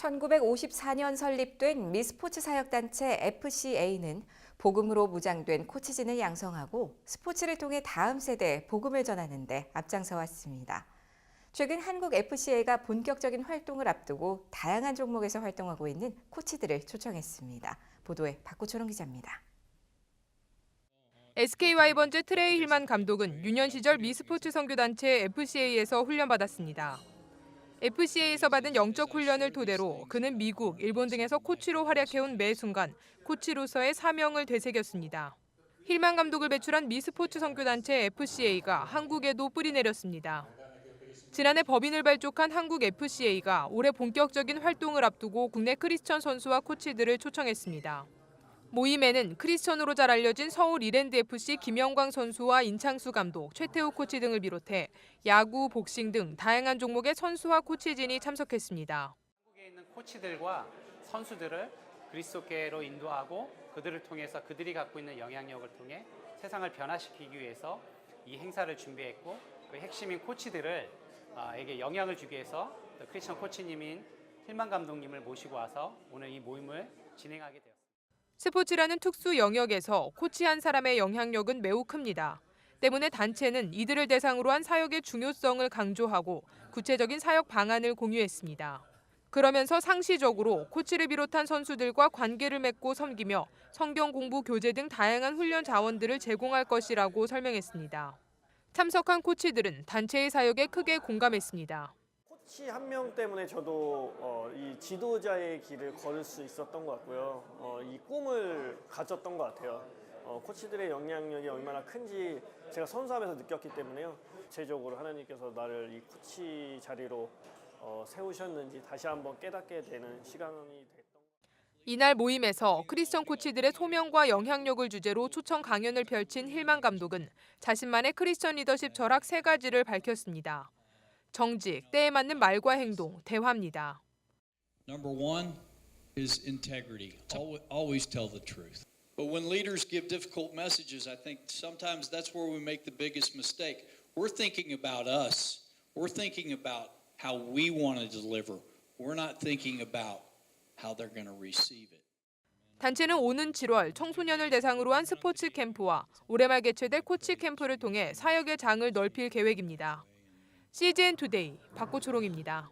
1954년 설립된 미스포츠 사역단체 FCA는 복음으로 무장된 코치진을 양성하고 스포츠를 통해 다음 세대에 복음을 전하는 데 앞장서 왔습니다. 최근 한국 FCA가 본격적인 활동을 앞두고 다양한 종목에서 활동하고 있는 코치들을 초청했습니다. 보도에 박구초롱 기자입니다. SK 와이번즈 트레이 힐만 감독은 유년 시절 미스포츠 선교단체 FCA에서 훈련받았습니다. FCA에서 받은 영적 훈련을 토대로 그는 미국, 일본 등에서 코치로 활약해온 매 순간 코치로서의 사명을 되새겼습니다. 힐만 감독을 배출한 미스포츠 선교단체 FCA가 한국에도 뿌리내렸습니다. 지난해 법인을 발족한 한국 FCA가 올해 본격적인 활동을 앞두고 국내 크리스천 선수와 코치들을 초청했습니다. 모임에는 크리스천으로 잘 알려진 서울 이랜드 FC 김영광 선수와 인창수 감독, 최태우 코치 등을 비롯해 야구, 복싱 등 다양한 종목의 선수와 코치진이 참석했습니다. 한국에 있는 코치들과 선수들을 그리스도께로 인도하고 그들을 통해서 그들이 갖고 있는 영향력을 통해 세상을 변화시키기 위해서 이 행사를 준비했고 그 핵심인 코치들을 아, 영향을 주기 위해서 또 크리스천 코치님인 힐만 감독님을 모시고 와서 오늘 이 모임을 진행하게 되었습니다. 스포츠라는 특수 영역에서 코치 한 사람의 영향력은 매우 큽니다. 때문에 단체는 이들을 대상으로 한 사역의 중요성을 강조하고 구체적인 사역 방안을 공유했습니다. 그러면서 상시적으로 코치를 비롯한 선수들과 관계를 맺고 섬기며 성경 공부 교재 등 다양한 훈련 자원들을 제공할 것이라고 설명했습니다. 참석한 코치들은 단체의 사역에 크게 공감했습니다. 코치 한 명 때문에 저도 어, 이 지도자의 길을 걸을 수 있었던 것 같고요. 어, 이 꿈을 가졌던 것 같아요. 어, 코치들의 영향력이 얼마나 큰지 제가 선수하면서 느꼈기 때문에요. 구체적으로 하나님께서 나를 이 코치 자리로 어, 세우셨는지 다시 한번 깨닫게 되는 시간이 됐던 이날 모임에서 크리스천 코치들의 소명과 영향력을 주제로 초청 강연을 펼친 힐만 감독은 자신만의 크리스천 리더십 철학 세 가지를 밝혔습니다. 정직, 때에 맞는 말과 행동, 대화입니다. Number one is integrity. Always tell the truth. But when leaders give difficult messages, I think sometimes that's where we make the biggest mistake. We're thinking about us. We're thinking about how we want to deliver. We're not thinking about how they're going to receive it. 단체는 오는 7월 청소년을 대상으로 한 스포츠 캠프와 올해 말 개최될 코치 캠프를 통해 사역의 장을 넓힐 계획입니다. CGN 투데이 박고초롱입니다.